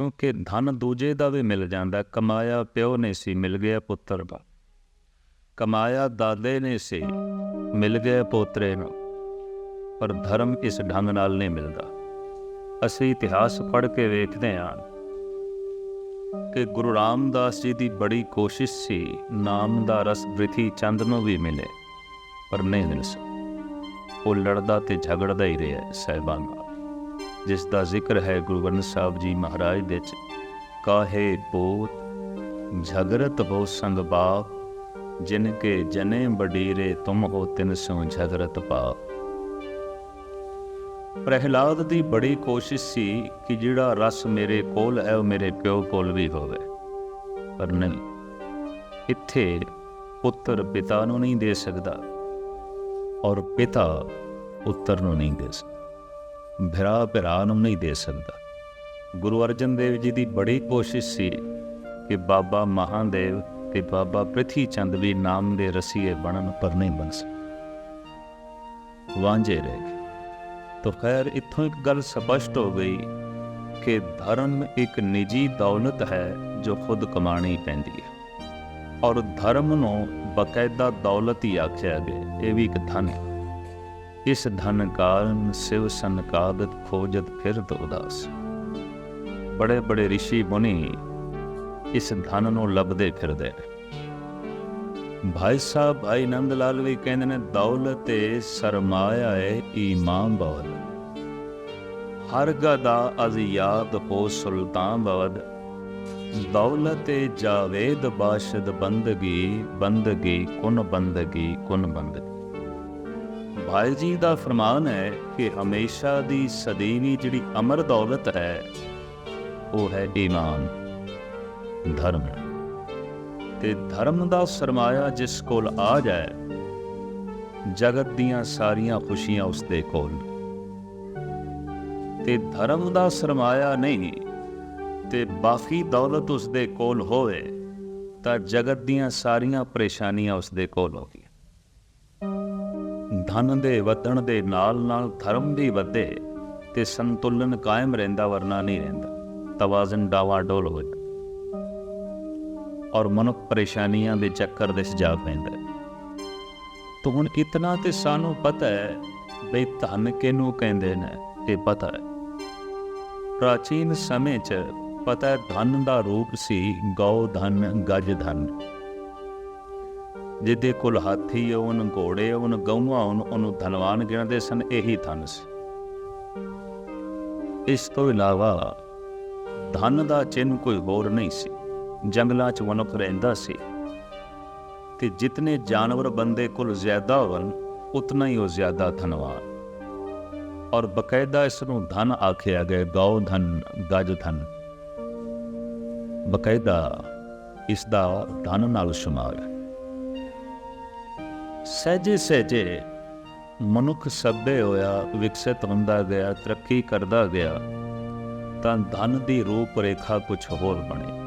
ਕਿਉਂਕਿ ਧਨ ਦੂਜੇ ਦਾ ਵੀ ਮਿਲ ਜਾਂਦਾ, ਕਮਾਇਆ ਪਿਓ ਨੇ ਸੀ, ਮਿਲ ਗਿਆ ਪੁੱਤਰ ਦਾ। ਕਮਾਇਆ ਦਾਦੇ ਨੇ ਸੀ, ਮਿਲ ਗਿਆ ਪੋਤਰੇ ਨੂੰ। ਪਰ ਧਰਮ ਇਸ ਢੰਗ ਨਾਲ ਨਹੀਂ ਮਿਲਦਾ। ਅਸੀਂ ਇਤਿਹਾਸ ਪੜ੍ਹ ਕੇ ਵੇਖਦੇ ਹਾਂ ਕਿ ਗੁਰੂ ਰਾਮਦਾਸ ਜੀ ਦੀ ਬੜੀ ਕੋਸ਼ਿਸ਼ ਸੀ, ਨਾਮ ਦਾ ਰਸ ਬ੍ਰਿਥੀ ਚੰਦ ਨੂੰ ਵੀ ਮਿਲੇ, ਪਰ ਨਹੀਂ ਮਿਲ ਸਕਿਆ। ਉਹ ਲੜਦਾ ਤੇ ਝਗੜਦਾ ਹੀ ਰਿਹਾ ਸਹਿਬਾਨ ਜਿਸ ਦਾ ਜ਼ਿਕਰ ਹੈ ਗੁਰੂ ਗ੍ਰੰਥ ਸਾਹਿਬ ਜੀ ਮਹਾਰਾਜ ਦੇ ਚ ਕਾਹੇ ਪੋਤ ਝਗਰਤ ਹੋ ਸੰਗ ਬਾਪ, ਜਿਨ ਕੇ ਜਨੇ ਬਡੀਰੇ ਤੁਮ ਹੋ ਤਿਨ ਸੋ ਝਗਰਤ ਪਾਪ। ਪ੍ਰਹਿਲਾਦ ਦੀ ਬੜੀ ਕੋਸ਼ਿਸ਼ ਸੀ ਕਿ ਜਿਹੜਾ ਰਸ ਮੇਰੇ ਕੋਲ ਹੈ, ਉਹ ਮੇਰੇ ਪਿਓ ਕੋਲ ਵੀ ਹੋਵੇ। ਪਰ ਨਹੀਂ, ਇੱਥੇ ਪੁੱਤਰ ਪਿਤਾ ਨੂੰ ਨਹੀਂ ਦੇ ਸਕਦਾ, ਔਰ ਪਿਤਾ ਪੁੱਤਰ ਨੂੰ ਨਹੀਂ ਦੇ ਸਕਦਾ। ਭਰਾ ਭਰਾ ਨੂੰ ਨਹੀਂ ਦੇ ਸਕਦਾ। ਗੁਰੂ ਅਰਜਨ ਦੇਵ ਜੀ ਦੀ ਬੜੀ ਕੋਸ਼ਿਸ਼ ਸੀ ਕਿ ਬਾਬਾ ਮਹਾਦੇਵ ਤੇ ਬਾਬਾ ਪ੍ਰਿਥੀ ਚੰਦ ਵੀ ਨਾਮ ਦੇ ਰਸੀਏ ਬਣਨ, ਪਰ ਨਹੀਂ ਬਣ ਸਕੇ। ਵਾਂਝੇ ਰਹਿ ਗਏ। ਤੋ ਖੈਰ ਇੱਥੋਂ ਇੱਕ ਗੱਲ ਸਪਸ਼ਟ ਹੋ ਗਈ ਕਿ ਧਰਮ ਇੱਕ ਨਿੱਜੀ ਦੌਲਤ ਹੈ ਜੋ ਖੁਦ ਕਮਾਣੀ ਪੈਂਦੀ ਹੈ। ਔਰ ਧਰਮ ਨੂੰ ਬਕਾਇਦਾ ਦੌਲਤ ਹੀ ਆਖਿਆ ਗਿਆ, ਇਹ ਵੀ ਇੱਕ ਧਨ ਹੈ। ਇਸ ਧਨ ਕਾਰਨ ਸਿਵ ਸੰਕਾਦਤ ਖੋਜਤ ਫਿਰਤ ਉਦਾਸ। ਬੜੇ ਬੜੇ ઋષਿ ਮੁਨੀ ਇਸ ਧਨ ਨੂੰ ਲੱਭਦੇ ਫਿਰਦੇ ਨੇ। ਭਾਈ ਸਾਹਿਬ ਭਾਈ ਨੰਦ ਲਾਲ ਵੀ ਕਹਿੰਦੇ ਨੇ, ਦੌਲਤ ਏ ਸਰਮਾਇਆ ਏ ਈਮਾਨ ਬਵਦ। ਹਰ ਗਦਾ ਅਜ਼ ਯਾਦ ਹੋ ਸੁਲਤਾਨ ਬਵਦ। ਦੌਲਤ ਏ ਜਾਵੇਦ ਬਾਸ਼ਦ ਬੰਦਗੀ ਬੰਦਗੀ ਕੁਨ ਬੰਦਗੀ ਕੁਨ ਬੰਦਗੀ। ਭਾਈ ਜੀ ਦਾ ਫਰਮਾਨ ਹੈ ਕਿ ਹਮੇਸ਼ਾ ਦੀ ਸਦੀਵੀ ਜਿਹੜੀ ਅਮਰ ਦੌਲਤ ਹੈ, ਉਹ ਹੈ ਈਮਾਨ, ਧਰਮ। ਤੇ ਧਰਮ ਦਾ ਸਰਮਾਇਆ ਜਿਸ ਕੋਲ ਆ ਜਾਏ, ਜਗਤ ਦੀਆਂ ਸਾਰੀਆਂ ਖੁਸ਼ੀਆਂ ਉਸ ਦੇ ਕੋਲ। ਤੇ ਧਰਮ ਦਾ ਸਰਮਾਇਆ ਨਹੀਂ, ਤੇ ਬਾਕੀ ਦੌਲਤ ਉਸ ਦੇ ਕੋਲ ਹੋਵੇ, ਤਾਂ ਜਗਤ ਦੀਆਂ ਸਾਰੀਆਂ ਪਰੇਸ਼ਾਨੀਆਂ ਉਸ ਦੇ ਕੋਲ ਹੋਗੀਆਂ ਧਨ ਦੇ ਵਧਣ ਦੇ ਨਾਲ ਨਾਲ ਧਰਮ ਵੀ ਵਧੇ ਤੇ ਸੰਤੁਲਨ ਕਾਇਮ ਰਹਿੰਦਾ ਵਰਨਾ ਨਹੀਂ ਰਹਿੰਦਾ। ਤਵਾਜ਼ਨ ਡਾਵਾਡੋਲ ਹੋ ਜਾਂਦਾ ਔਰ ਮਨੁੱਖ ਪਰੇਸ਼ਾਨੀਆਂ ਦੇ ਚੱਕਰ ਦੇ ਜਾ ਪੈਂਦਾ। ਤੋ ਹੁਣ ਇਤਨਾ ਤੇ ਸਾਨੂੰ ਪਤਾ ਹੈ, ਬਈ ਧਨ ਕਿਹਨੂੰ ਕਹਿੰਦੇ ਨੇ, ਇਹ ਪਤਾ ਹੈ। ਪ੍ਰਾਚੀਨ ਸਮੇਂ 'ਚ ਪਤਾ ਧਨ ਦਾ ਰੂਪ ਸੀ ਗਊ ਧਨ, ਗਜ ਧਨ। ਜਿਹਦੇ ਕੋਲ ਹਾਥੀ ਹੋਣ ਘੋੜੇ ਹੋਣ ਗਊਆਂ ਹੋਣ ਉਹਨੂੰ ਧਨਵਾਨ ਗਿਣਦੇ ਸਨ, ਇਹੀ ਧਨ ਸੀ। ਇਸ ਤੋਂ ਇਲਾਵਾ ਧਨ ਦਾ ਚਿੰਨ ਕੋਈ ਹੋਰ ਨਹੀਂ ਸੀ। ਜੰਗਲਾਂ 'ਚ ਮਨੁੱਖ ਰਹਿੰਦਾ ਸੀ। ਤੇ ਜਿਤਨੇ ਜਾਨਵਰ ਬੰਦੇ ਕੋਲ ਜ਼ਿਆਦਾ ਹੋਣ, ਉਤਨਾ ਹੀ ਉਹ ਜ਼ਿਆਦਾ ਧਨਵਾਨ। ਔਰ ਬਕਾਇਦਾ ਇਸ ਨੂੰ ਧਨ ਆਖਿਆ ਗਿਆ, ਗਊ ਧਨ, ਗਜ ਧਨ। ਬਕਾਇਦਾ ਇਸ ਦਾ ਧਨ ਨਾਲ ਸ਼ੁਮਾਰ ਹੈ। ਸਹਜੇ ਸਹਜੇ ਮਨੁੱਖ ਸੱਭੇ ਹੋਇਆ, ਵਿਕਸਿਤ ਹੁੰਦਾ ਗਿਆ, ਤਰੱਕੀ ਕਰਦਾ ਗਿਆ, ਤਾਂ ਧਨ ਦੀ ਰੂਪ ਰੇਖਾ ਕੁਝ ਹੋਰ ਬਣੀ।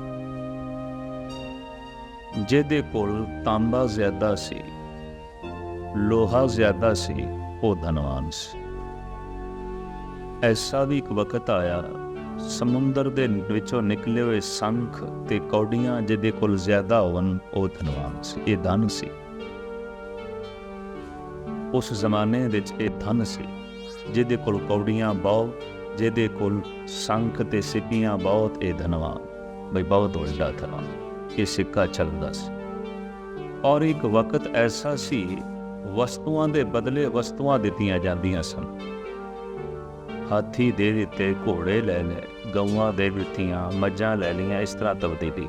ਜਿਹਦੇ ਕੋਲ ਤਾਂਬਾ ਜ਼ਿਆਦਾ ਸੀ, ਲੋਹਾ ਜ਼ਿਆਦਾ ਸੀ, ਉਹ ਧਨਵਾਨ ਸੀ। ਐਸਾ ਵੀ ਇੱਕ ਵਕਤ ਆਇਆ, ਸਮੁੰਦਰ ਦੇ ਵਿੱਚੋਂ ਨਿਕਲੇ ਹੋਏ ਸੰਖ ਤੇ ਕੌਡੀਆਂ ਜਿਹਦੇ ਕੋਲ ਜ਼ਿਆਦਾ ਹੋਣ ਉਹ ਧਨਵਾਨ ਸੀ, ਇਹ ਧਨ ਸੀ। ਉਸ ਜ਼ਮਾਨੇ ਵਿੱਚ ਇਹ ਧਨ ਸੀ, ਜਿਹਦੇ ਕੋਲ ਕੌਡੀਆਂ ਬਹੁਤ, ਜਿਹਦੇ ਕੋਲ ਸੰਖ ਤੇ ਸਿੱਪੀਆਂ ਬਹੁਤ, ਇਹ ਧਨਵਾਨ। ਬਈ ਬਹੁਤ ਵੱਡਾ ਧਨਵਾਨ, ਇਹ ਸਿੱਕਾ ਚੱਲਦਾ ਸੀ। ਔਰ ਇੱਕ ਵਕਤ ਐਸਾ ਸੀ, ਵਸਤੂਆਂ ਦੇ ਬਦਲੇ ਵਸਤੂਆਂ ਦਿੱਤੀਆਂ ਜਾਂਦੀਆਂ ਸਨ। ਹਾਥੀ ਦੇ ਦਿੱਤੇ ਘੋੜੇ ਲੈ ਲੈ ਗਊਆਂ ਦੇ ਦਿੱਤੀਆਂ, ਮੱਝਾਂ ਲੈ ਲਈਆਂ, ਇਸ ਤਰ੍ਹਾਂ ਤਬਦੀਲੀ।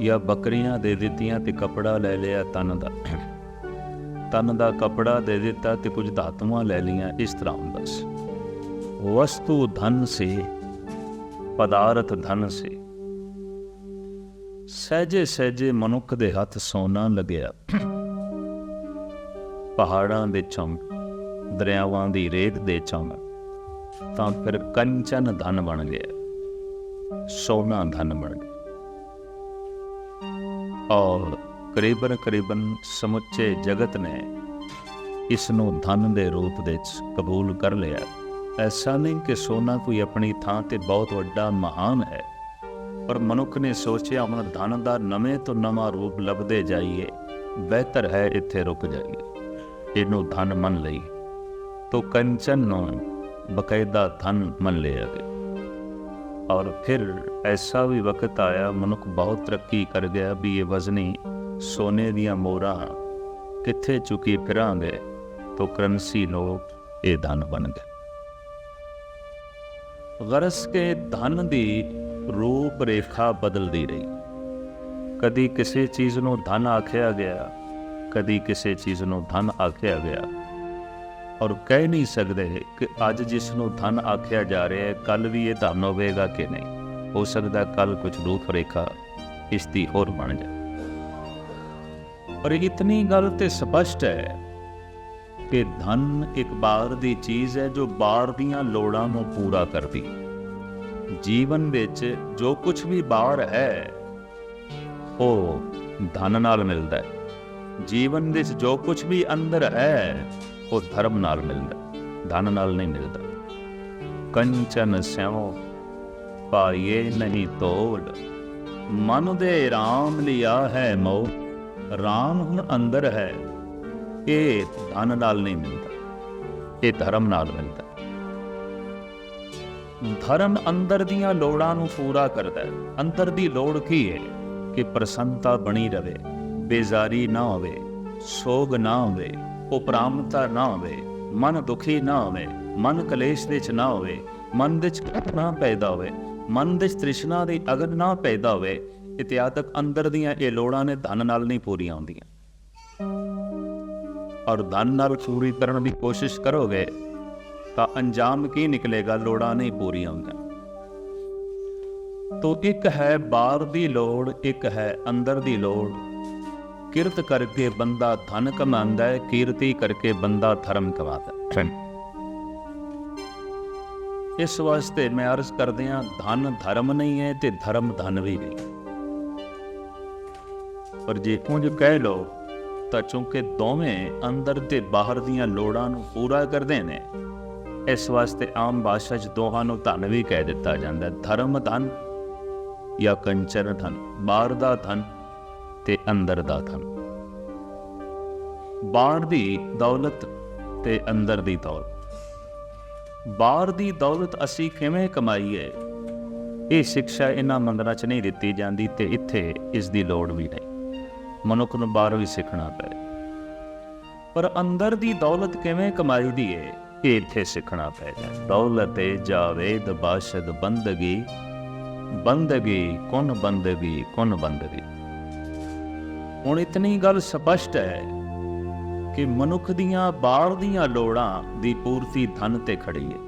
ਜਾਂ ਬੱਕਰੀਆਂ ਦੇ ਦਿੱਤੀਆਂ ਤੇ ਕਪੜਾ ਲੈ ਲਿਆ ਤਨ ਦਾ। ਤਨ ਦਾ ਕਪੜਾ ਦੇ ਦਿੱਤਾ ਤੇ ਕੁਝ ਧਾਤੂਆਂ ਲੈ ਲਈਆਂ, ਇਸ ਤਰ੍ਹਾਂ ਹੁੰਦਾ ਸੀ। ਵਸਤੂ ਧਨ ਸੀ, ਪਦਾਰਥ ਧਨ ਸੀ। ਸਹਜੇ ਸਹਜੇ ਮਨੁੱਖ ਦੇ ਹੱਥ ਸੋਨਾ ਲੱਗਿਆ। ਪਹਾੜਾਂ ਦੇ ਚੋਂ, ਦਰਿਆਵਾਂ ਦੀ ਰੇਤ ਦੇ ਚੋਂ, ਤਾਂ ਫਿਰ ਕੰਚਨ ਧਨ ਬਣ ਗਿਆ। ਸੋਨਾ ਧਨ ਬਣ ਗਿਆ। ਔਰ ਕਰੀਬਨ ਕਰੀਬਨ ਸਮੁੱਚੇ ਜਗਤ ਨੇ ਇਸ ਨੂੰ ਧਨ ਦੇ ਰੂਪ ਵਿੱਚ ਕਬੂਲ ਕਰ ਲਿਆ। ਐਸਾ ਨਹੀਂ ਕਿ ਸੋਨਾ ਕੋਈ ਆਪਣੀ ਥਾਂ ਤੇ ਬਹੁਤ ਵੱਡਾ ਮਹਾਨ ਹੈ, ਪਰ ਮਨੁੱਖ ਨੇ ਸੋਚਿਆ ਹੁਣ ਧਨ ਦਾ ਨਵੇਂ ਤੋਂ ਨਵਾਂ ਰੂਪ ਲੱਭਦੇ ਜਾਈਏ, ਬਿਹਤਰ ਹੈ ਇੱਥੇ ਰੁਕ ਜਾਈਏ। ਇਹਨੂੰ ਧਨ ਮੰਨ ਲਈ ਤੋ ਕੰਚਨ ਨੂੰ ਬਕਾਇਦਾ ਧਨ ਮੰਨ ਲਿਆ ਗਿਆ। ਔਰ ਫਿਰ ਐਸਾ ਵੀ ਵਕਤ ਆਇਆ ਮਨੁੱਖ ਬਹੁਤ ਤਰੱਕੀ ਕਰ ਗਿਆ ਵੀ ਇਹ ਵਜ਼ਨੀ ਸੋਨੇ ਦੀਆਂ ਮੋਹਰਾਂ ਕਿੱਥੇ ਚੁਕੀ ਫਿਰਾਂਗੇ ਤੋ ਕਰੰਸੀ ਲੋਕ ਇਹ ਧਨ ਬਣ ਗਏ। ਗਰਸ ਕੇ ਧਨ ਦੀ ਰੂਪ ਰੇਖਾ ਬਦਲਦੀ ਰਹੀ। ਕਦੀ ਕਿਸੇ ਚੀਜ਼ ਨੂੰ ਧਨ ਆਖਿਆ ਗਿਆ, ਕਦੀ ਕਿਸੇ ਚੀਜ਼ ਨੂੰ ਧਨ ਆਖਿਆ ਗਿਆ। ਔਰ ਕਹਿ ਨਹੀਂ ਸਕਦੇ ਕਿ ਅੱਜ ਜਿਸ ਨੂੰ ਧਨ ਆਖਿਆ ਜਾ ਰਿਹਾ ਹੈ ਕੱਲ ਵੀ ਇਹ ਧਨ ਹੋਵੇਗਾ ਕਿ ਨਹੀਂ? ਹੋ ਸਕਦਾ ਕੱਲ ਕੁਝ ਰੂਪ ਰੇਖਾ ਇਸ ਦੀ ਹੋਰ ਬਣ ਜਾਏ। ਔਰ ਇਤਨੀ ਗੱਲ ਤੇ ਸਪਸ਼ਟ ਹੈ ਕਿ ਧਨ ਇੱਕ ਬਾਹਰ ਦੀ ਚੀਜ਼ ਹੈ ਜੋ ਬਾਹਰ ਦੀਆਂ ਲੋੜਾਂ ਨੂੰ ਪੂਰਾ ਕਰਦੀ। ਜੀਵਨ ਵਿੱਚ ਜੋ ਕੁਝ ਵੀ ਬਾਹਰ ਹੈ, ਉਹ ਧਨ ਨਾਲ ਮਿਲਦਾ ਹੈ। ਜੀਵਨ ਵਿੱਚ ਜੋ ਕੁਝ ਵੀ ਅੰਦਰ ਹੈ ਉਹ ਧਰਮ ਨਾਲ ਮਿਲਦਾ, ਧਨ ਨਾਲ ਨਹੀਂ ਮਿਲਦਾ। ਕੰਚਨ ਸਿਉ ਪਾਈਏ ਨਹੀਂ ਤੋਲ ਮਨ ਦੇ ਰਾਮ ਲਿਆ ਹੈ ਮੋ ਰਾਮ ਹੁਣ ਅੰਦਰ ਹੈ। ਇਹ ਧਨ ਨਾਲ ਨਹੀਂ ਮਿਲਦਾ, ਇਹ ਧਰਮ ਨਾਲ ਮਿਲਦਾ। ਧਰਮ ਅੰਦਰ ਦੀਆਂ ਲੋੜਾਂ ਨੂੰ ਪੂਰਾ ਕਰਦਾ ਹੈ। ਅੰਦਰ ਦੀ ਲੋੜ ਕੀ ਹੈ? ਕਿ ਪ੍ਰਸੰਨਤਾ ਬਣੀ ਰਵੇ, ਬੇਜ਼ਾਰੀ ਨਾ ਹੋਵੇ, ਸੋਗ ਨਾ ਹੋਵੇ। ਉਪਰਾਮਤਾ ਨਾ ਹੋਵੇ, ਮਨ ਦੁਖੀ ਨਾ ਹੋਵੇ, ਮਨ ਕਲੇਸ਼ ਦੇ ਚ ਨਾ ਹੋਵੇ, ਮਨ ਦੇ ਚ ਨਾ ਪੈਦਾ ਹੋਵੇ, ਮਨ ਦੇ ਚ ਤ੍ਰਿਸ਼ਨਾ ਦੀ ਅਗਨ ਨਾ ਪੈਦਾ ਹੋਵੇ, ਇਤਿਆਦਕ ਅੰਦਰ ਦੀਆਂ ਇਹ ਲੋੜਾਂ ਨੇ ਧਨ ਨਾਲ ਨਹੀਂ ਪੂਰੀਆਂ ਹੁੰਦੀਆਂ। ਔਰ ਧਨ ਨਾਲ ਪੂਰੀ ਕਰਨ ਦੀ ਕੋਸ਼ਿਸ਼ ਕਰੋਗੇ, ਤਾਂ ਅੰਜਾਮ ਕੀ ਨਿਕਲੇਗਾ? ਲੋੜਾਂ ਨਹੀਂ ਪੂਰੀਆਂ ਹੁੰਦੀਆਂ। ਤੋ ਇੱਕ ਹੈ ਬਾਹਰ ਦੀ ਲੋੜ, ਇੱਕ ਹੈ ਅੰਦਰ ਦੀ ਲੋੜ ਕਿਰਤ ਕਰਕੇ ਬੰਦਾ ਧਨ ਕਮਾਉਂਦਾ ਹੈ ਕੀਰਤੀ ਕਰਕੇ ਬੰਦਾ ਧਰਮ ਕਮਾਉਂਦਾ ਹੈ। ਇਸ ਵਾਸਤੇ ਮੈਂ ਅਰਜ਼ ਕਰਦੇ ਹਾਂ ਧਨ ਧਰਮ ਨਹੀਂ ਹੈ ਤੇ ਧਰਮ ਧਨ ਵੀ ਨਹੀਂ ਪਰ ਜੇ ਕੁਝ ਕਹਿ ਲੋ ਤਾਂ ਚੁੰਕੇ ਦੋਵੇਂ ਅੰਦਰ ਤੇ ਬਾਹਰ ਦੀਆਂ ਲੋੜਾਂ ਨੂੰ ਪੂਰਾ ਕਰਦੇ ਨੇ ਇਸ ਵਾਸਤੇ ਆਮ ਭਾਸ਼ਾ 'ਚ ਦੋਹਾਂ ਨੂੰ ਧਨ ਵੀ ਕਹਿ ਦਿੱਤਾ ਜਾਂਦਾ ਹੈ। ਧਰਮ ਧਨ ਜਾਂ ਕੰਚਨ ਧਨ ਬਾਹਰ ਦਾ ਧਨ ਤੇ ਅੰਦਰ ਦਾ ਧਨ। ਬਾਹਰ ਦੀ ਦੌਲਤ ਤੇ ਅੰਦਰ ਦੀ ਦੌਲਤ। ਬਾਹਰ ਦੀ ਦੌਲਤ ਅਸੀਂ ਕਿਵੇਂ ਕਮਾਈਏ? ਇਹ ਸਿੱਖਿਆ ਇਹਨਾਂ ਮੰਦਰਾਂ 'ਚ ਨਹੀਂ ਦਿੱਤੀ ਜਾਂਦੀ ਤੇ ਇੱਥੇ ਇਸ ਦੀ ਲੋੜ ਵੀ ਨਹੀਂ। ਮਨੁੱਖ ਨੂੰ ਬਾਹਰ ਵੀ ਸਿੱਖਣਾ ਪਏ। ਪਰ ਅੰਦਰ ਦੀ ਦੌਲਤ ਕਿਵੇਂ ਕਮਾਈ ਦੀ ਏ? ਇਹ ਇੱਥੇ ਸਿੱਖਣਾ ਪੈਦਾ ਦੌਲਤ ਏ ਜਾਵੇਦ ਬਾਸ਼ਦ ਬੰਦਗੀ। ਬੰਦਗੀ ਕੁਨ ਬੰਦਗੀ ਕੁਨ ਬੰਦਗੀ? ਹੁਣ ਇਤਨੀ ਗੱਲ ਸਪਸ਼ਟ ਹੈ ਕਿ ਮਨੁੱਖ ਦੀਆਂ ਬਾਹਰ ਦੀਆਂ ਲੋੜਾਂ ਦੀ ਪੂਰਤੀ ਧਨ ਤੇ ਖੜੀ ਹੈ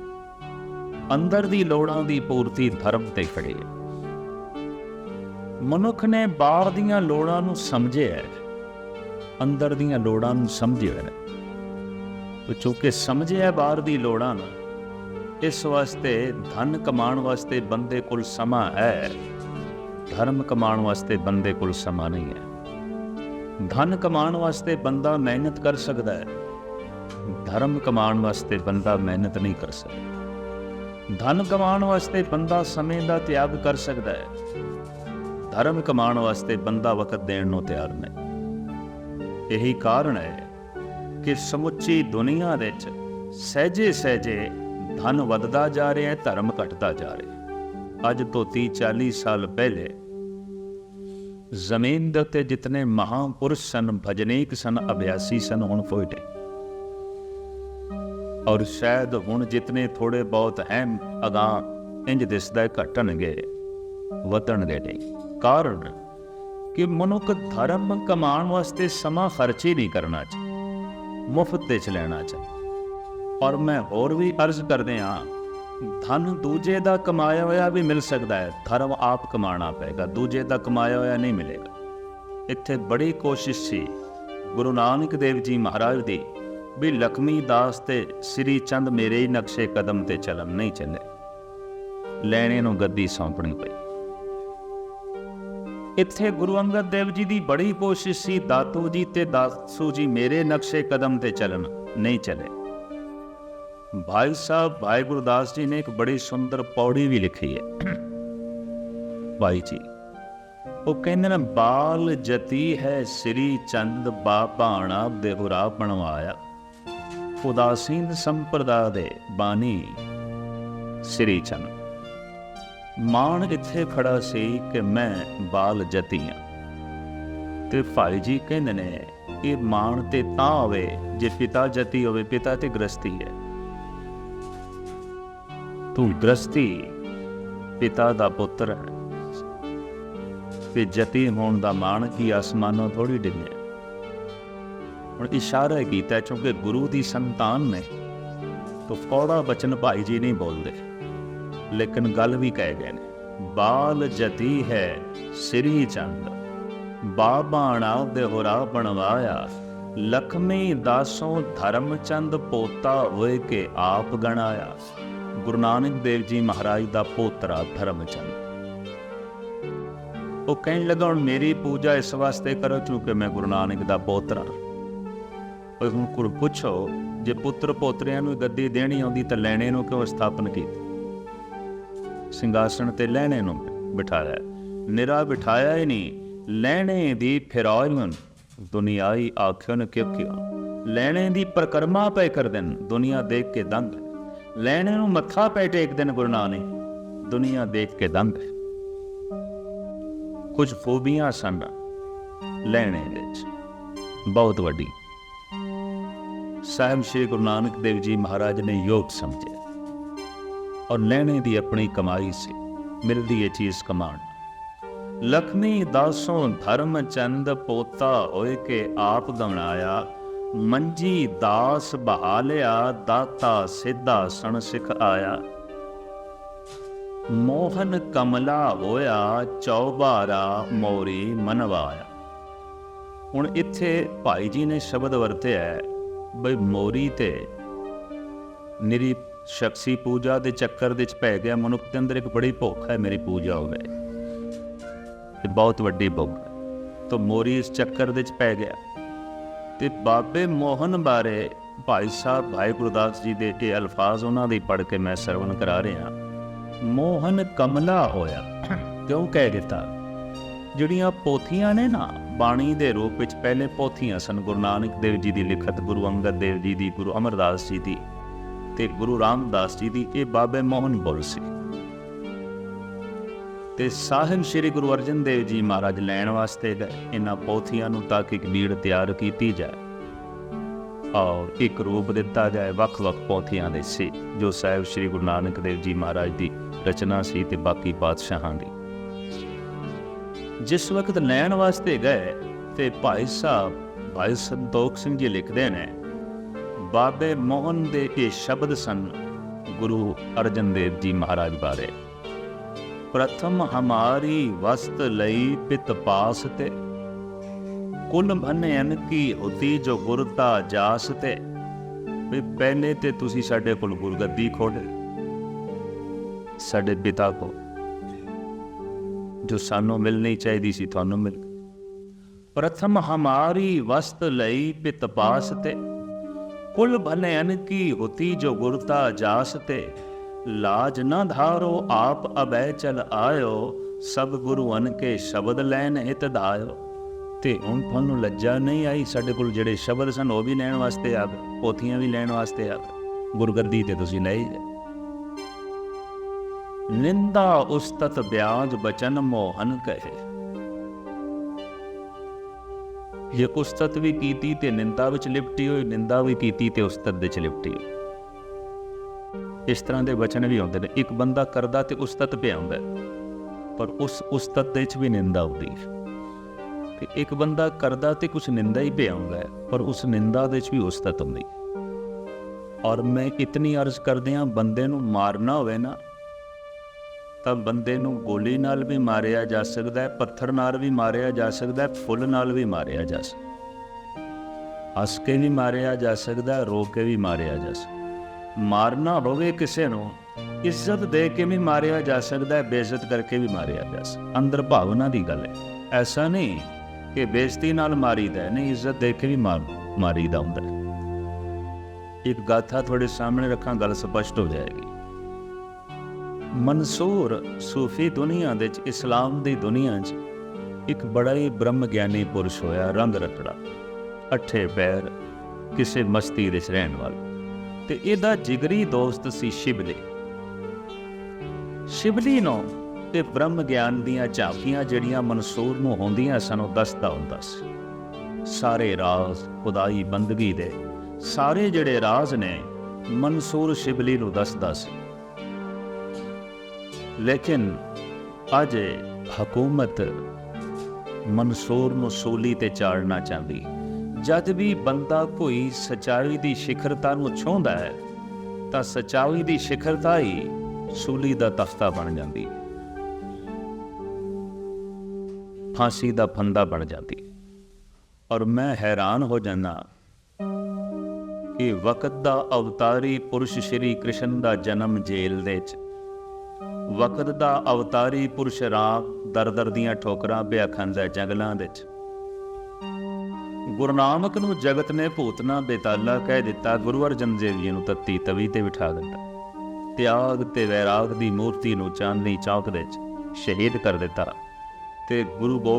ਅੰਦਰ ਦੀ ਲੋੜਾਂ ਦੀ ਪੂਰਤੀ ਧਰਮ ਤੇ ਖੜੀ ਹੈ ਮਨੁੱਖ ਨੇ ਬਾਹਰ ਦੀਆਂ ਲੋੜਾਂ ਨੂੰ ਸਮਝਿਆ ਹੈ। ਅੰਦਰ ਦੀਆਂ ਲੋੜਾਂ ਨੂੰ ਸਮਝਿਆ ਹੈ। ਤੋ ਚੁੱਕੇ ਸਮਝਿਆ ਬਾਹਰ ਦੀ ਲੋੜਾਂ ਨੂੰ, ਇਸ ਵਾਸਤੇ ਧਨ ਕਮਾਉਣ ਵਾਸਤੇ ਬੰਦੇ ਕੋਲ ਸਮਾਂ ਹੈ। ਧਰਮ ਕਮਾਉਣ ਵਾਸਤੇ ਬੰਦੇ ਕੋਲ ਸਮਾਂ ਨਹੀਂ ਹੈ। ਧਨ ਕਮਾਉਣ ਵਾਸਤੇ ਬੰਦਾ ਮਿਹਨਤ ਕਰ ਸਕਦਾ ਹੈ। ਧਰਮ ਕਮਾਉਣ ਵਾਸਤੇ ਬੰਦਾ ਮਿਹਨਤ ਨਹੀਂ ਕਰ ਸਕਦਾ। ਧਨ ਕਮਾਉਣ ਵਾਸਤੇ ਬੰਦਾ ਸਮੇਂ ਦਾ ਤਿਆਗ ਕਰ ਸਕਦਾ ਹੈ। ਧਰਮ ਕਮਾਉਣ ਵਾਸਤੇ ਬੰਦਾ ਵਕਤ ਦੇਣ ਨੂੰ ਤਿਆਰ ਨਹੀਂ। ਇਹੀ ਕਾਰਨ ਹੈ ਕਿ ਸਮੁੱਚੀ ਦੁਨੀਆ ਵਿੱਚ ਸਹਿਜੇ ਸਹਿਜੇ ਧਨ ਵੱਧਦਾ ਜਾ ਰਿਹਾ ਹੈ, ਧਰਮ ਘਟਦਾ ਜਾ ਰਿਹਾ ਹੈ। ਅੱਜ ਤੋਂ 30 40 ਸਾਲ ਪਹਿਲੇ ਜ਼ਮੀਨ ਦੇ ਉੱਤੇ ਜਿਤਨੇ ਮਹਾਪੁਰਸ਼ ਸਨ, ਭਜਨੀਕ ਸਨ, ਅਭਿਆਸੀ ਸਨ, ਹੁਣ ਕੋਈ ਨਹੀਂ ਔਰ ਸ਼ਾਇਦ ਹੁਣ ਜਿਤਨੇ ਥੋੜੇ ਬਹੁਤ ਅਹਿਮ ਅਗਾਂ ਇੰਜ ਦਿਸਦਾ ਹੈ, ਘਟਣਗੇ, ਵਧਣਗੇ ਨਹੀਂ। ਕਾਰਨ ਕਿ ਮਨੁੱਖ ਧਰਮ ਕਮਾਉਣ ਵਾਸਤੇ ਸਮਾਂ ਖਰਚ ਹੀ ਨਹੀਂ ਕਰਨਾ ਚਾਹੀਦਾ, ਮੁਫਤ ਦੇ ਚ ਲੈਣਾ ਚਾਹੀਦਾ। ਔਰ ਮੈਂ ਹੋਰ ਵੀ ਅਰਜ਼ ਕਰਦੇ ਹਾਂ ਧਨ ਦੂਜੇ ਦਾ ਕਮਾਇਆ ਹੋਇਆ ਵੀ ਮਿਲ ਸਕਦਾ ਹੈ, ਧਰਮ ਆਪ ਕਮਾਉਣਾ ਪਏਗਾ, ਦੂਜੇ ਦਾ ਕਮਾਇਆ ਹੋਇਆ ਨਹੀਂ ਮਿਲੇਗਾ। ਇੱਥੇ ਬੜੀ ਕੋਸ਼ਿਸ਼ ਸੀ ਗੁਰੂ ਨਾਨਕ ਦੇਵ ਜੀ ਮਹਾਰਾਜ ਦੀ ਵੀ ਲਖਮੀ ਦਾਸ ਤੇ ਸ੍ਰੀ ਚੰਦ ਮੇਰੇ ਹੀ ਨਕਸ਼ੇ ਕਦਮ ਤੇ ਚੱਲਣ ਨਹੀਂ ਚੱਲੇ। ਲੈਣੇ ਨੂੰ ਗੱਦੀ ਸੌਂਪਣੀ ਪਈ। ਇੱਥੇ ਗੁਰੂ ਅੰਗਦ ਦੇਵ ਜੀ ਦੀ ਬੜੀ ਕੋਸ਼ਿਸ਼ ਸੀ, ਦਾਤੂ ਜੀ ਤੇ ਦਾਸੂ ਜੀ ਮੇਰੇ ਨਕਸ਼ੇ ਕਦਮ ਤੇ ਚੱਲਣ ਨਹੀਂ ਚੱਲੇ। ਭਾਈ ਸਾਹਿਬ ਭਾਈ ਗੁਰਦਾਸ ਜੀ ਨੇ ਇੱਕ ਬੜੀ ਸੁੰਦਰ ਪੌੜੀ ਵੀ ਲਿਖੀ ਹੈ ਭਾਈ ਜੀ ਉਹ ਕਹਿੰਦੇ ਨੇ ਬਾਲ ਜਤੀ ਹੈ ਸ੍ਰੀ ਚੰਦ ਬਾਪਾਣਾ ਦੇਹੁਰਾ ਬਣਵਾਇਆ ਉਦਾਸੀਨ ਸੰਪਰਦਾ ਦੇ ਬਾਣੀ ਸ੍ਰੀ ਚੰਦ ਮਾਣ ਇੱਥੇ ਖੜਾ ਸੀ ਕਿ ਮੈਂ ਬਾਲ ਜਤੀ ਹਾਂ ਤੇ ਭਾਈ ਜੀ ਕਹਿੰਦੇ ਨੇ ਇਹ ਮਾਣ ਤੇ ਤਾਂ ਹੋਵੇ ਜੇ ਪਿਤਾ ਜਤੀ ਹੋਵੇ ਪਿਤਾ ਤੇ ਗ੍ਰਸਤੀ ਹੈ ਤੂੰ ਗ੍ਰਸਤੀ ਪਿਤਾ ਦਾ ਪੁੱਤਰ ਹੈ। ਤੇ ਜਤੀ ਹੋਣ ਦਾ ਮਾਣ ਕੀ ਅਸਮਾਨੋਂ ਥੋੜੀ ਡਿੱਗਿਆ। ਹੁਣ ਇਸ਼ਾਰਾ ਕੀਤਾ ਕਿਉਂਕਿ ਗੁਰੂ ਦੀ ਸੰਤਾਨ ਨੇ, ਤੋ ਫੌੜਾ ਬਚਨ ਭਾਈ ਜੀ ਨਹੀਂ ਬੋਲਦੇ। ਲੇਕਿਨ ਗੱਲ ਵੀ ਕਹਿ ਗਏ ਨੇ, ਬਾਲ ਜਤੀ ਹੈ ਸ੍ਰੀ ਚੰਦ ਬਾਬਾਣਾ ਦੇ ਹੋਰਾ ਬਣਵਾਇਆ, ਲਖਮੀ ਦਾਸੋਂ ਧਰਮਚੰਦ ਪੋਤਾ ਹੋਏ ਕੇ ਆਪ ਗਣਾਇਆ। ਗੁਰੂ ਨਾਨਕ ਦੇਵ ਜੀ ਮਹਾਰਾਜ ਦਾ ਪੋਤਰਾ ਧਰਮਚੰਦ। ਉਹ ਕਹਿਣ ਲੱਗਾ, ਹੁਣ ਮੇਰੀ ਪੂਜਾ ਇਸ ਵਾਸਤੇ ਕਰੋ ਕਿਉਂਕਿ ਮੈਂ ਗੁਰੂ ਨਾਨਕ ਦਾ ਪੋਤਰਾ ਉਹ ਹੁਣ ਕੁਰ ਪੁੱਛੋ, ਜੇ ਪੁੱਤਰ ਪੋਤਰਿਆਂ ਨੂੰ ਗੱਦੀ ਦੇਣੀ ਆਉਂਦੀ ਤਾਂ ਲੈਣੇ ਨੂੰ ਕਿਉਂ ਸਥਾਪਨ ਕੀਤੀ? ਸਿੰਘਾਸਣ ਤੇ ਲੈਣੇ ਨੂੰ ਬਿਠਾਇਆ। ਨਿਰਾ ਬਿਠਾਇਆ ਹੀ ਨਹੀਂ, ਲੈਣੇ ਦੀ ਫਿਰਾਇਨ ਦੁਨੀਆਈ ਆਖਿਓਨ ਕਿਉ ਕਿਉ? ਲੈਣੇ ਦੀ ਪ੍ਰਕਰਮਾ ਪੈ ਕਰ ਦੇਨ ਦੁਨੀਆ ਦੇਖ ਕੇ ਦੰਗ। ਲੈਣੇ ਨੂੰ ਮੱਥਾ ਪੈਟੇ ਇੱਕ ਦਿਨ ਗੁਰੂ ਨਾਨਕ, ਦੁਨੀਆ ਦੇਖ ਕੇ ਦੰਗ ਕੁਝ ਫੋਬੀਆਂ ਸਨ ਲੈਣੇ ਵਿੱਚ, ਬਹੁਤ ਵੱਡੀ। ਸਾਹਿਬ ਸ੍ਰੀ ਗੁਰੂ ਨਾਨਕ ਦੇਵ ਜੀ ਮਹਾਰਾਜ ਨੇ ਯੋਗ ਸਮਝਿਆ। ਔਰ ਲੈਣੇ ਦੀ ਆਪਣੀ ਕਮਾਈ ਸੀ, ਮਿਲਦੀ ਇਹ ਚੀਜ਼ ਕਮਾਣ ਲਖਮੀ ਦਾਸੋਂ ਧਰਮ ਚੰਦ ਪੋਤਾ ਹੋਏ ਕੇ ਆਪ ਗਵਣਾਇਆ ਮੰਜੀ ਦਾਸ ਬਹਾਲਿਆ, ਦਾਤਾ ਸਿੱਧਾ ਸਣ ਸਿਖ ਆਇਆ। ਮੋਹਨ ਕਮਲਾ ਹੋਇਆ ਚੌਬਾਰਾ ਮੋਰੀ ਮਨਵਾਇਆ। ਹੁਣ ਇੱਥੇ ਭਾਈ ਜੀ ਨੇ ਸ਼ਬਦ ਵਰਤਿਆ ਹੈ, ਬਈ ਮੋਰੀ ਤੇ। ਮੇਰੀ ਸ਼ਖਸੀ ਪੂਜਾ ਦੇ ਚੱਕਰ ਵਿੱਚ ਪੈ ਗਿਆ, ਮਨੁੱਖ ਦੇ ਅੰਦਰ ਇੱਕ ਬੜੀ ਭੁੱਖ ਹੈ, ਮੇਰੀ ਪੂਜਾ ਹੋਵੇ ਇਹ ਬਹੁਤ ਵੱਡੀ ਭੁੱਖ ਹੈ। ਤਾਂ ਮੋਰੀ ਇਸ ਚੱਕਰ ਵਿੱਚ ਪੈ ਗਿਆ। ਤੇ ਬਾਬੇ ਮੋਹਨ ਬਾਰੇ ਭਾਈ ਸਾਹਿਬ ਭਾਈ ਗੁਰਦਾਸ ਜੀ ਦੇ ਇਹ ਅਲਫਾਜ਼ ਉਹਨਾਂ ਦੇ ਪੜ੍ਹ ਕੇ ਮੈਂ ਸਰਵਣ ਕਰਾ ਰਿਹਾ। ਮੋਹਨ ਕਮਲਾ ਹੋਇਆ, ਕਿਉਂ ਕਹਿ ਦਿੱਤਾ? ਜਿਹੜੀਆਂ ਪੋਥੀਆਂ ਨੇ ਨਾ, ਬਾਣੀ ਦੇ ਰੂਪ ਵਿੱਚ ਪਹਿਲੇ ਪੋਥੀਆਂ ਸਨ, ਗੁਰੂ ਨਾਨਕ ਦੇਵ ਜੀ ਦੀ ਲਿਖਤ, ਗੁਰੂ ਅੰਗਦ ਦੇਵ ਜੀ ਦੀ, ਗੁਰੂ ਅਮਰਦਾਸ ਜੀ ਦੀ ਤੇ ਗੁਰੂ ਰਾਮਦਾਸ ਜੀ ਦੀ, ਇਹ ਬਾਬੇ ਮੋਹਨ ਬੋਲ ਸੀ। ਤੇ ਸਾਹਿਬ ਸ੍ਰੀ ਗੁਰੂ ਅਰਜਨ ਦੇਵ ਜੀ ਮਹਾਰਾਜ ਲੈਣ ਵਾਸਤੇ ਗਏ। ਇਹਨਾਂ ਪੋਥੀਆਂ ਨੂੰ ਤਾਂ ਕਿ ਇੱਕ ਬੀੜ ਤਿਆਰ ਕੀਤੀ ਜਾਏ। ਔਰ ਇੱਕ ਰੂਪ ਦਿੱਤਾ ਜਾਏ ਵੱਖ-ਵੱਖ ਪੋਥੀਆਂ ਦੇ ਸੀ, ਜੋ ਸਾਹਿਬ ਸ੍ਰੀ ਗੁਰੂ ਨਾਨਕ ਦੇਵ ਜੀ ਮਹਾਰਾਜ ਦੀ ਰਚਨਾ ਸੀ ਤੇ ਬਾਕੀ ਪਾਤਸ਼ਾਹਾਂ ਦੀ। ਜਿਸ ਵਕਤ ਲੈਣ ਵਾਸਤੇ ਗਏ, ਤੇ ਭਾਈ ਸਾਹਿਬ, ਭਾਈ ਸੰਤੋਖ ਸਿੰਘ ਜੀ ਲਿਖਦੇ ਨੇ, ਬਾਬੇ ਮੋਹਨ ਦੇ ਇਹ ਸ਼ਬਦ ਸਨ ਗੁਰੂ ਅਰਜਨ ਦੇਵ ਜੀ ਮਹਾਰਾਜ ਬਾਰੇ। ਪ੍ਰਥਮ ਹਮਾਰੀ ਵਸਤ ਲਈ ਪਿਤ ਪਾਸ ਤੇ। ਕੁਲ ਭਨਯਨ ਕੀ ਹੋਤੀ ਜੋ ਗੁਰਤਾ ਜਾਸ ਤੇ। ਵੀ ਪਹਿਲੇ ਤੇ ਤੁਸੀਂ ਸਾਡੇ ਕੋਲ ਗੁਰਗੱਦੀ ਖੋੜੇ ਸਾਡੇ ਪਿਤਾ ਕੋ, ਜੋ ਸਾਨੂੰ ਮਿਲਣੀ ਚਾਹੀਦੀ ਸੀ ਤੁਹਾਨੂੰ ਮਿਲ। ਪ੍ਰਥਮ ਹਮਾਰੀ ਵਸਤ ਲਈ ਪਿਤ ਪਾਸ ਤੇ। ਕੁਲ ਭਨਯਨ ਕੀ ਹੋਤੀ ਜੋ ਗੁਰਤਾ ਜਾਸ ਤੇ। ਲਾਜ ਨਾ ਧਾਰੋ, ਆਪ ਅਬੈ ਚਲ ਆਇਓ, ਸਭ ਗੁਰੂ ਕੇ ਸ਼ਬਦ ਲੈਣ ਹਿਤ ਧਾਇਓ ਤੇ ਹੁਣ ਤੁਹਾਨੂੰ ਲੱਜਾ ਨਹੀਂ ਆਈ ਸਾਡੇ ਕੋਲ ਜਿਹੜੇ ਸ਼ਬਦ ਸਨ, ਉਹ ਵੀ ਲੈਣ ਵਾਸਤੇ ਆ ਗਏ ਪੋਥੀਆਂ ਵੀ ਲੈਣ ਵਾਸਤੇ ਆ ਗਏ ਗੁਰਗੱਦੀ ਤੇ ਤੁਸੀਂ ਨਹੀਂ ਗਏ ਨਿੰਦਾ ਉਸਤਤ ਬਿਆਜ ਬਚਨ ਮੋਹਨ ਕਹੇ। ਇਹ ਉਸਤਤ ਵੀ ਕੀਤੀ ਤੇ ਨਿੰਦਾ ਵਿੱਚ ਲਿਪਟੀ ਹੋਈ, ਨਿੰਦਾ ਵੀ ਕੀਤੀ ਤੇ ਉਸਤਤ ਵਿੱਚ ਲਿਪਟੀ ਹੋਈ। ਇਸ ਤਰ੍ਹਾਂ ਦੇ ਵਚਨ ਵੀ ਆਉਂਦੇ ਨੇ, ਇੱਕ ਬੰਦਾ ਕਰਦਾ ਤੇ ਉਸਤਤ ਪਿਆ ਹੁੰਦਾ ਪਰ ਉਸ ਉਸਤਤ ਦੇ ਵਿੱਚ ਵੀ ਨਿੰਦਾ ਆਉਂਦੀ ਤੇ ਇੱਕ ਬੰਦਾ ਕਰਦਾ ਤੇ ਕੁਝ ਨਿੰਦਾ ਹੀ ਪਿਆ ਹੁੰਦਾ ਪਰ ਉਸ ਨਿੰਦਾ ਦੇ ਵਿੱਚ ਵੀ ਉਸਤਤ ਹੁੰਦੀ ਔਰ ਮੈਂ ਇਤਨੀ ਅਰਜ਼ ਕਰਦੇ ਆ ਬੰਦੇ ਨੂੰ ਮਾਰਨਾ ਹੋਵੇ ਨਾ, ਤਾਂ ਬੰਦੇ ਨੂੰ ਗੋਲੀ ਨਾਲ ਵੀ ਮਾਰਿਆ ਜਾ ਸਕਦਾ ਹੈ, ਪੱਥਰ ਨਾਲ ਵੀ ਮਾਰਿਆ ਜਾ ਸਕਦਾ ਹੈ, ਫੁੱਲ ਨਾਲ ਵੀ ਮਾਰਿਆ ਜਾ ਸਕਦਾ ਹੱਸ ਕੇ ਵੀ ਮਾਰਿਆ ਜਾ ਸਕਦਾ ਰੋ ਕੇ ਵੀ ਮਾਰਿਆ ਜਾ ਸਕਦਾ ਮਾਰਨਾ ਹੋਵੇ ਕਿਸੇ ਨੂੰ, ਇੱਜ਼ਤ ਦੇ ਕੇ ਵੀ ਮਾਰਿਆ ਜਾ ਸਕਦਾ ਹੈ, ਬੇਇੱਜ਼ਤ ਕਰਕੇ ਵੀ ਮਾਰਿਆ ਜਾ ਸਕਦਾ ਅੰਦਰ ਭਾਵਨਾ ਦੀ ਗੱਲ ਹੈ। ਐਸਾ ਨਹੀਂ ਕਿ ਬੇਇੱਜ਼ਤੀ ਨਾਲ ਮਾਰੀਦਾ ਨਹੀਂ, ਇੱਜ਼ਤ ਦੇ ਕੇ ਵੀ ਮਾਰ, ਮਾਰੀਦਾ ਹੁੰਦਾ ਹੈ। ਇੱਕ ਗਾਥਾ ਤੁਹਾਡੇ ਸਾਹਮਣੇ ਰੱਖਾਂ, ਗੱਲ ਸਪਸ਼ਟ ਹੋ ਜਾਏਗੀ। ਮਨਸੂਰ ਸੂਫੀ ਦੁਨੀਆ ਦੇ ਵਿੱਚ, ਇਸਲਾਮ ਦੀ ਦੁਨੀਆ 'ਚ ਇੱਕ ਬੜਾ ਹੀ ਬ੍ਰਹਮ ਗਿਆਨੀ ਪੁਰਸ਼ ਹੋਇਆ, ਰੰਗ ਰਤੜਾ ਅੱਠੇ ਪੈਰ, ਕਿਸੇ ਮਸਤੀ ਦੇ ਰਹਿਣ ਵਾਲਾ। ਤੇ ਇਹਦਾ ਜਿਗਰੀ ਦੋਸਤ ਸੀ ਸ਼ਿਵਲੀ ਸ਼ਿਵਲੀ ਨੂੰ ਤੇ ਬ੍ਰਹਮ ਗਿਆਨ ਦੀਆਂ ਝਾਕੀਆਂ ਜਿਹੜੀਆਂ ਮਨਸੂਰ ਨੂੰ ਹੁੰਦੀਆਂ ਸਨ, ਉਹ ਦੱਸਦਾ ਹੁੰਦਾ ਸੀ। ਸਾਰੇ ਰਾਜ਼, ਖੁਦਾਈ, ਬੰਦਗੀ ਦੇ ਸਾਰੇ ਜਿਹੜੇ ਰਾਜ਼ ਨੇ, ਮਨਸੂਰ ਸ਼ਿਵਲੀ ਨੂੰ ਦੱਸਦਾ ਸੀ। ਲੇਕਿਨ ਅੱਜ ਹਕੂਮਤ ਮਨਸੂਰ ਨੂੰ ਸੂਲੀ ਤੇ ਚਾੜਨਾ ਚਾਹੁੰਦੀ। ਜਦ ਵੀ ਬੰਦਾ ਕੋਈ ਸਚਾਈ ਦੀ ਸਿਖਰਤਾ ਨੂੰ ਛੋਹਦਾ ਹੈ, ਤਾਂ ਸਚਾਈ ਦੀ ਸਿਖਰਤਾ ਹੀ ਸੂਲੀ ਦਾ ਤਖਤਾ ਬਣ ਜਾਂਦੀ ਹੈ। ਫਾਂਸੀ ਦਾ ਫੰਦਾ ਬਣ ਜਾਂਦੀ ਔਰ ਮੈਂ ਹੈਰਾਨ ਹੋ ਜਾਂਦਾ ਕਿ ਵਕਤ ਦਾ ਅਵਤਾਰੀ ਪੁਰਸ਼ ਸ਼੍ਰੀ ਕ੍ਰਿਸ਼ਨ ਦਾ ਜਨਮ ਜੇਲ੍ਹ ਦੇ ਚ ਵਕਤ ਦਾ ਅਵਤਾਰੀ ਪੁਰਸ਼ ਰਾਮ ਦਰ ਦਰ ਦੀਆਂ ਠੋਕਰਾਂ ਪਿਆ ਖਾਂਦਾ ਜੰਗਲਾਂ ਦੇ ਚ ਗੁਰੂ ਨਾਨਕ ਨੂੰ ਜਗਤ ਨੇ ਭੂਤਨਾ ਬੇਤਾਲਾ ਕਹਿ ਦਿੱਤਾ, ਗੁਰੂ ਅਰਜਨ ਦੇਵ ਜੀ ਨੂੰ ਤੱਤੀ ਤਵੀ ਤੇ ਬਿਠਾ ਦਿੱਤਾ। ਤਿਆਗ ਤੇ ਵੈਰਾਗ ਦੀ ਮੂਰਤੀ ਨੂੰ ਚਾਂਦਨੀ ਚੌਕ ਵਿੱਚ ਸ਼ਹੀਦ ਕਰ ਦਿੱਤਾ। ਤੇ ਗੁਰੂ ਗੋਬਿੰਦ